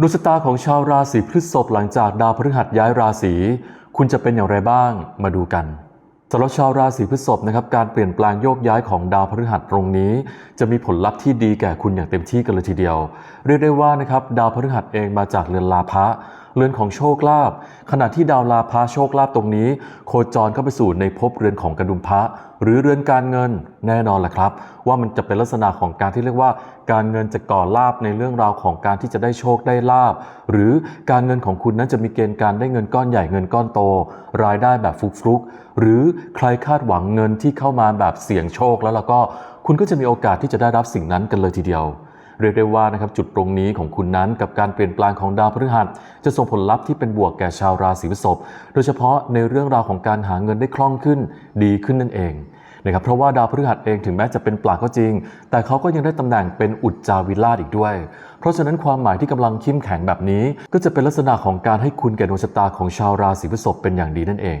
ดวงชะตาของชาวราศีพฤษภหลังจากดาวพฤหัสย้ายราศีคุณจะเป็นอย่างไรบ้างมาดูกันสำหรับชาวราศีพฤษภนะครับการเปลี่ยนแปลงโยกย้ายของดาวพฤหัสตรงนี้ จะมีผลลัพธ์ที่ดีแก่คุณอย่างเต็มที่กันเลยทีเดียว เรียกได้ว่านะครับดาวพฤหัสเองมาจากเรือนลาภะเรือนของโชคลาภขณะที่ดาวลาภะโชคลาภตรงนี้ โคจรเข้าไปสู่ในภพเรือนของกระดุมพระหรือเรือนการเงินแน่นอนแหละครับ ว่ามันจะเป็นลักษณะของการที่เรียกว่า การเงินจะก่อลาบในเรื่องราวของการที่จะได้โชคได้ลาบ หรือการเงินของคุณนั้นจะมีเกณฑ์การได้เงินก้อนใหญ่เงินก้อนโต รายได้แบบฟลุกหรือใครคาดหวังเงินที่เข้ามาแบบเสี่ยงโชคแล้วแล้วก็คุณก็จะมีโอกาสที่จะได้รับสิ่งนั้นกันเลยทีเดียว เรียกได้ว่านะครับจุดตรงนี้ของคุณนั้นกับการเปลี่ยนแปลงของดาวพฤหัส จะส่งผลลัพธ์ที่เป็นบวกแก่ชาวราศีพฤษภโดยเฉพาะในเรื่องราวของการหาเงินได้คล่องขึ้น ดีขึ้นนั่นเองนะครับเพราะว่าดาวพฤหัสเองถึงแม้จะเป็นปลาก็จริง แต่เขาก็ยังได้ตำแหน่งเป็นอุจจาวิราชอีกด้วย เพราะฉะนั้นความหมายที่กำลังเข้มแข็งแบบนี้ ก็จะเป็นลักษณะของการให้คุณแก่ดวงชะตาของชาวราศีพฤษภเป็นอย่างดีนั่นเอง